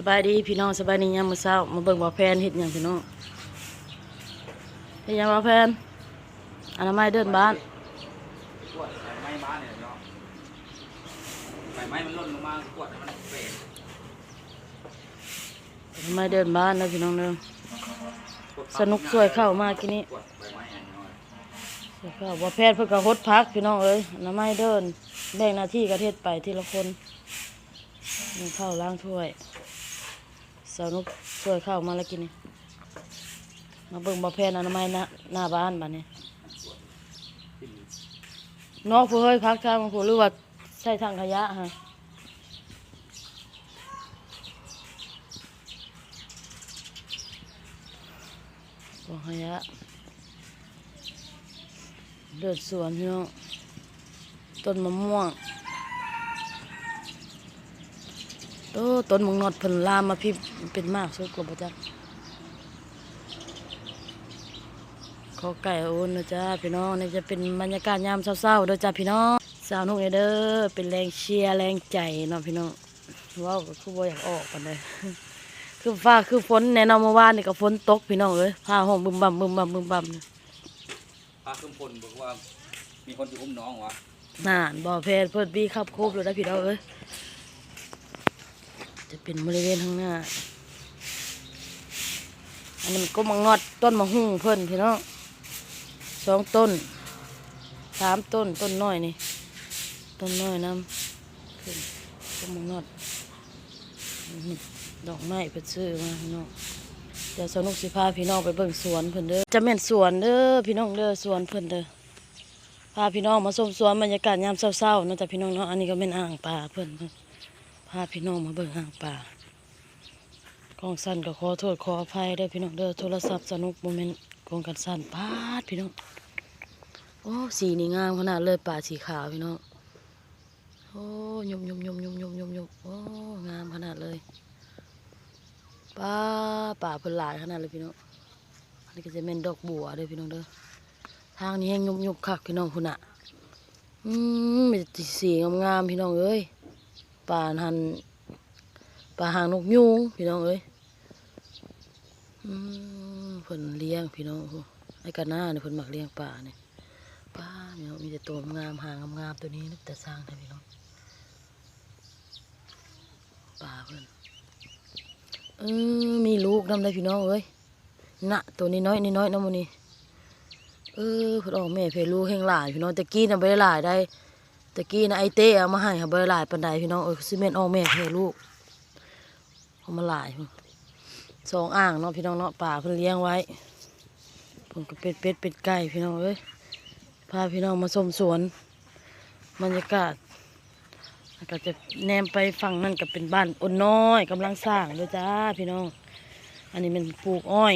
สบายดีพี่น้องสบายดียามมื้อเช้ามาเบิ่งบ่อแพนเฮ็ดหยังพี่น้องเฮ็ดหยังบ่อแพนอนามัยเดินบ้านขวดใบไม้บ้านเนี่ยเนาะใบไม้มันหล่นลงมาขวดให้มันเปรตอนามัยเดินบ้านนะพี่น้องเด้อขวดสนุกสวยเข้ามากินนี้ขวดใบไม้อันน้อยสวยเข้าบ่อแพนเพิ่นก็ฮดพักพี่น้องเอ้ยอนามัยเดินแบ่งหน้าที่กันเฮ็ดไปทีละคนนี่ข้าวล้างถ้วย สนุกสวยเข้ามาแล้วกินนี่มาเบิ่งบ่แพนอนามัยหน้าหน้าบ้านบัดนี้ที่มีนอกผู้เฮ้ยพักทางผู้หรือว่าใช่ทางขยะฮะบ่ขยะเดินสวนพี่น้องต้นมะม่วง โอ้ต้นมังนอดเพิ่นลามมาพี่เป็นมากสุดกว่าบ่จักขอไก่โอนนะจ้าพี่น้องนี่จะเป็นบรรยากาศยามเศร้าๆเด้อจ้าพี่น้องสาวนุกเนี่ยเด้อเป็นแรงเชียร์แรงใจเนาะพี่น้องเว้าวก็คือบ่อยากออกกันเลยคือฟ้าคือฝนแน่นอนเมื่อวานนี่ก็ฝนตกพี่น้องเอ้ยผ้าห้องบึมบั่มบึมบั่มบึมบั่มเนี่ยพาขึ้นพลบอกว่ามีคนจะอุ้มน้องวะน่านบ่อเพลเพิ่นบีขับโคบเลยนะพี่น้องเอ้ย จะเป็นบริเวณข้างหน้า อันนี้มันก็มังงอดต้นมะฮุ่งเพิ่นพี่น้องสองต้นสามต้นต้นน้อยนี่ ต้นน้อยน้ำขึ้นก็มังงอดดอกไม้เพิ่นซื้อมาพี่น้องเดี๋ยวสนุกสิพาพี่น้องไปเบิ่งสวนเพิ่นเด้อจะแม่นสวนเด้อพี่น้องเด้อสวนเพิ่นเด้อพาพี่น้องมาชมสวนบรรยากาศยามเศร้าๆนาะแต่พี่น้องเนาะอันนี้ก็เป็นอ่างปลาเพิ่นพ พาพี่น้องมาเบิ่งอ่างปลากองสั้นก็ขอโทษขออภัยเด้อพี่น้องเด้อโทรศัพท์สนุกโมเมนต์กองกันสั้นปาดพี่น้องโอ้สีนี่งามขนาดเลยป่าสีขาวพี่น้องโอ้ยมยมยมยมยมยมยมโอ้งามขนาดเลยป้าป่าเพิ่นหลายขนาดเลยพี่น้องอันนี้ก็จะเป็นดอกบัวเด้อพี่น้องเด้อทางนี้แห้งยุบยุบคักพี่น้องคุณอะอืมมีแต่สีงามๆพี่น้องเอ้ย ป่าหันป่าหางนกยูงพี่น้องเอ้ยเพิ่นเลี้ยงพี่น้องไอ้กะหน้าเนี่ยเพิ่นมักเลี้ยงป่าเนี่ยป้าพี่น้องมีแต่ตัวงามหางงามตัวนี้นึกแต่สร้างให้พี่น้องป่าเพิ่นเออมีลูกนำได้พี่น้องเอ้ยนะตัวนี้น้อยนี่น้อยน้ำมันนี่เออเพิ่นออกแม่เพลูกแห่งหลายพี่น้องตะกี้น่ะบ่ได้หลายได้ ตะกี้นะไอเต้เอามาให้ค่ะบ่ได้หลายปานใดพี่น้องเออซิเมนต์ออกแม่เพลูกเอามาหลายสองอ่างเนาะพี่น้องเนาะป่าเพิ่นเลี้ยงไว้เพิ่นก็เป็ดเป็ดเป็ดไก่พี่น้องเอ้ยพาพี่น้องมาชมสวนบรรยากาศก็จะแนมไปฝั่งนั่นก็เป็นบ้านอ้นน้อยกำลังสร้างเด้อจ้าพี่น้อง อันนี้มันปลูกอ้อย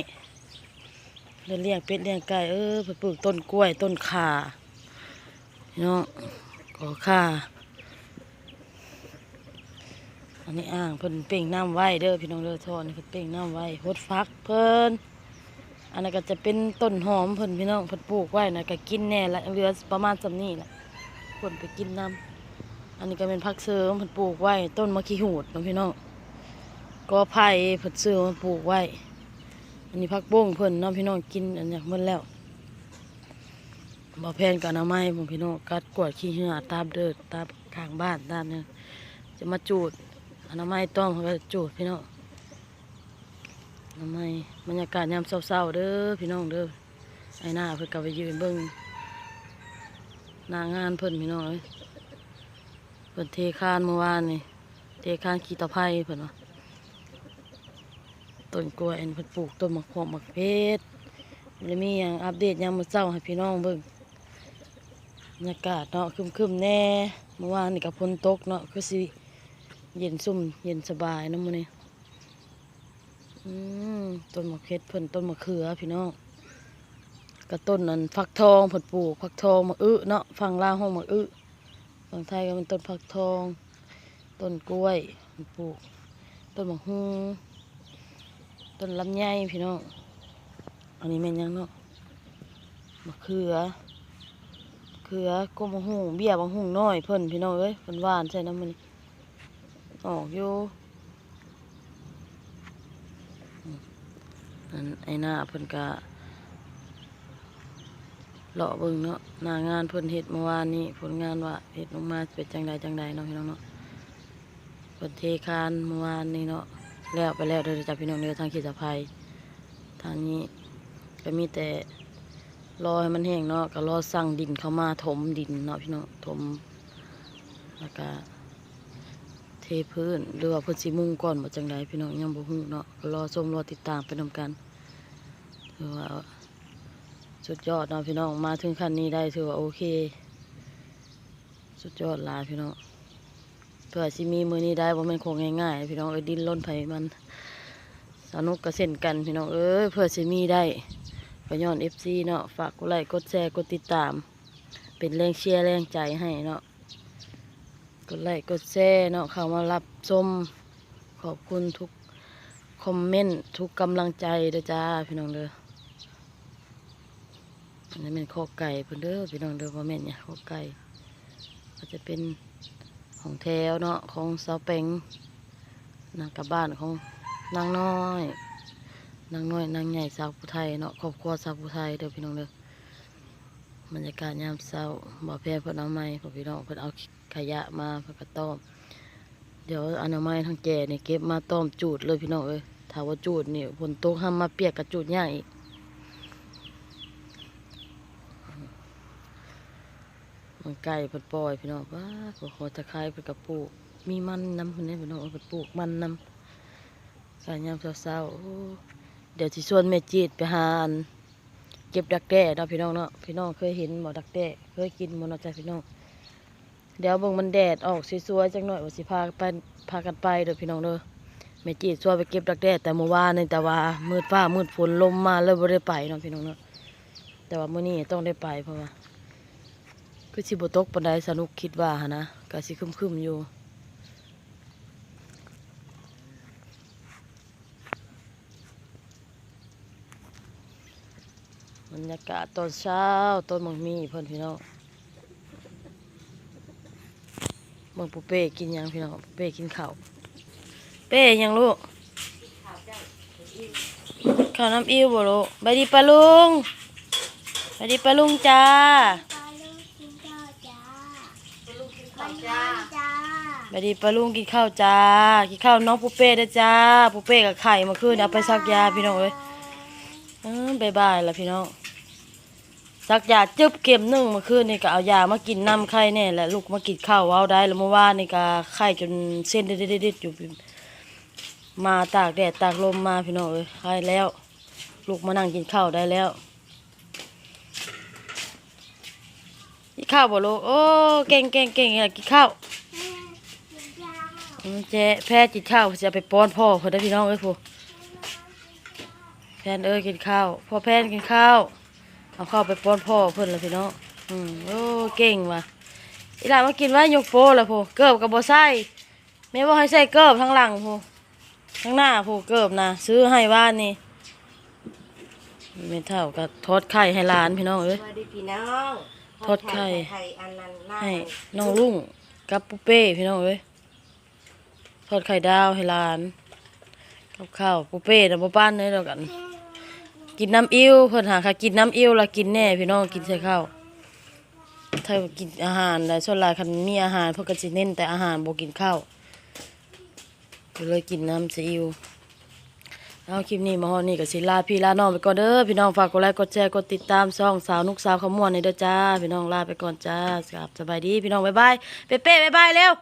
เลี้ยงเลี้ยงเป็ดเลี้ยงไก่เออปลูกต้นกล้วยต้นข่าพี่น้อง ก่อข่าอันนี้อ่างเพิ่นเป่งน้ำไว้เด้อพี่น้องเด้อทอนี่เพิ่นเป่งน้ำไว้หดฟักเพิ่นอันนั้นก็จะเป็นต้นหอมเพิ่นพี่น้องเพิ่นปลูกไว้นะก็กินแน่ละเหลือประมาณสำนี้ละคนไปกินน้ำอันนี้ก็เป็นผักเสริมเพิ่นปลูกไว้ ต้นมะขีหูดพี่น้องก็ไผ่เพิ่นซื้อมาปลูกไว้ อันนี้พักโป้งเพิ่นน้องพี่น้องกินอันนี้หมดแล้ว บ่แพนกับน้ำไม้ผมพี่น้องกัดกวาดขี้เหงื่อตามเดินตามข้างบ้านตามเนี่ยจะมาจูดอนามัยต้องเขาก็จูดพี่น้องอนามัยบรรยากาศยามเศร้าๆเด้อพี่น้องเด้อไอ้หน้าเพิ่นก็ไปยืนเบิ่งหน้างานเพิ่นพี่น้องเพิ่นเทคานเมื่อวานนี่เทคานขี้ตะไคร้เพิ่นว่าต้นกล้วยอันเพิ่นปลูกต้นมะขวมมะเพชรแล้วมีอย่างอัปเดตยามมื้อเช้าให้พี่น้องเบิ่ง รรยากาศเนาะครึมๆแน่เมื่อวานนี่ก็ฝนตกเนาะคือสิเย็นซุ่มเย็นสบายนะมื้อนี้อืมต้นมะเพชรเพิ่นต้นมะเขือพี่น้องก็ต้นนั้นฟักทองเพิ่นปลูกฟักทองมะอึเนาะฝั่งลาวห้องมะอึฝั่งไทยก็เป็นต้นฟักทอง ต้นกล้วยเพิ่นปลูก ต้นมะฮุงต้นลำไยพี่น้องอันนี้แม่นยังเนาะมะเขือ ขือก้มะฮุงเบี้ยบะฮุ่งน้อยเพิ่นพี่น้องเอ้ยเพิ่นหวานใช่น้ำมันนี่ออกอยู่อันไอ้หน้าเพิ่นก็เลาะเบิ่งเนาะหน้างานเพิ่นเฮ็ดเมื่อวานนี้ผลงานว่าเฮ็ดลงมาเป็นจังใดจังใดเนาะพี่น้องเนาะเพิ่นเทคานเมื่อวานนี้เนาะแล้วไปแล้วเด้อจ้ะพี่น้องเด้อทางขีดสะพายทางนี้ก็มีแต่ รอให้มันแห้งเนาะก็รอสั่งดินเข้ามาถมดินเนาะพี่น้องถมแล้วก็เทพื้นหรือว่าพื้นสีมุงก่อนบ่จังใดพี่น้องยังบ่ฮู้เนาะก็รอชมรอติดตามไปนำกันถือว่าสุดยอดเนาะพี่น้องมาถึงขั้นนี้ได้ถือว่าโอเค สุดยอดลาพี่น้องเพื่อสิมีมือนี้ได้บ่แม่นของง่ายๆพี่น้องเอ้ยดินล้นไผมันสนุกก็เส้นกันพี่น้องเอ้ยเพื่อสิมีได้ ก็ย้อน FC เนาะฝากกดไลค์กดแชร์กดติดตาม เป็นแรงเชียร์แรงใจให้เนาะกดไลค์กดแชร์เนาะเข้ามารับชมขอบคุณทุกคอมเมนต์ทุกกำลังใจเด้อจ้าพี่น้องเด้ออันนี้เป็นข้อไก่เพิ่นเด้อพี่น้องเด้อว่าแม่นเนี่ยข้อไก่ก็จะเป็นของแถวเนาะของสาวเป็งนางกับบ้านของนางน้อย นางน้อยนางใหญ่สาวผู้ไทยเนาะครอบครัวสาวผู้ไทยเด้อพี่น้องเด้อบรรยากาศยามเช้าบ่อแพรเพิ่นเอาไม้พอพี่น้องเพิ่นเอาขยะมาเพื่อกระต้มเดี๋ยวอนามัยทางแก่เนี่ยเก็บมาต้มจูดเลยพี่น้องเอ้ยถ้าว่าจูดนี่ฝนตกห้ามมาเปียกกับจูดยากอีกมันไก่เพิ่นปล่อยพี่น้องว้าขอขอตะไคร้เพิ่นกับปลูกมีมันน้ำเพิ่นนี่พี่น้องเพิ่นปลูกมันน้ำการยามเช้าๆ เดี๋ยวสิชวนแม่จีดไปหาอันเก็บดักแด้เนาะพี่น้องเนาะพี่น้องเคยเห็นบ่ดักแด้เคยกินบ่เนาะจ้ะพี่น้อง เดี๋ยวเบิ่งมันแดดออกสวยๆจังหน่อยว่าสิพาไปพากันไปเด้อพี่น้องเด้อแม่จีดช่วยไปเก็บดักแด้แต่เมื่อวานนี่แต่ว่ามืดฟ้ามืดฝนลมมาเลยบ่ได้ไปเนาะพี่น้องเนาะแต่ว่ามื้อนี้ต้องได้ไปเพราะว่าคือสิบ่ตกปานใดสนุกคิดว่าหนนะก็สิคึมๆอยู่ บรรยากาศตอนเช้าต้นมังมีเพิ่นพี่น้องเบิ่งปูเป้กินหยังพี่น้องปูเป้กินข้าวเป้หยังลูกข้าวน้ำอิ่วบ่ลูกไปดีปะลุงไปดีปะลุงจ้าปลาลูกกินข้าวจ้าปลาลูกกินข้าวจ้าไปดีปะลุงกินข้าวจ้า กินข้าวน้องปูเป้เด้อจ้าปูเป้กับไข่เมื่อคืนเอาไปซักยาพี่น้องเอ้ยเออบายบายละพี่น้อง ซักยาจึ๊บเข็มนึ่งเมื่อคืนนี่ก็เอายามากินน้ำไข่แน่แหละลูกมากินข้าวเอาได้แล้วเมื่อวานนี่ก็ไข่จนเส้นเด็ดๆอยู่มาตากแดดตากลมมาพี่น้องเอ้ยให้แล้ว ลูกมานั่งกินข้าวได้แล้วกินข้าวบ่ลูกโอ้เก่งเก่งเก่งอยากกินข้าวเจ๊แพ้กินข้าวจะไปป้อนพ่อเพิ่นได้พี่น้องเอ้ยผู้แพนเอ้ยกินข้าวพ่อแพนกินข้าว เอาข้าวไปป้อนพ่อเพิ่นเลยพี่น้องอืมโอ้เก่งว่ะอีหลานมากินว่ายกโปแล้วผู้เกิบกับบ่ใส่แม่บ่ให้ใส่เกิบทั้งหลังผู้ทั้งหน้าผู้เกิบนะซื้อให้บ้านนี่ไม่เท่ากับทอดไข่ให้หลานพี่น้องเอ้ย สวัสดีพี่น้องทอดไข่ ไข่อันนั้นน่าให้น้องลุงกับปุเป้พี่น้องเอ้ยทอดไข่ดาวให้หลานกับข้าวปุเป้นะบ่ป้านเลยแล้วกัน กินน้ำอิ่วเพิ่นหาค่ะกินน้ำอิ่วและกินแน่พี่น้องกินใส่ข้าวถ้ากินอาหารแล้วส่วนหลายคันมีอาหารเพิ่นก็สิเน้นแต่อาหารบ่กินข้าวก็เลยกินน้ำซีอิ๊วเอาคลิปนี้มาฮอดนี่ก็สิลาพี่ลาน้องไปก่อนเด้อพี่น้องฝากกดไลค์กดแชร์กดติดตามช่องสาวนุกสาวขมวนในเด้อจ้าพี่น้องลาไปก่อนจ้าครัสบายดีพี่น้องบ๊ายบายเป๊ะๆบ๊ายบายเร็ว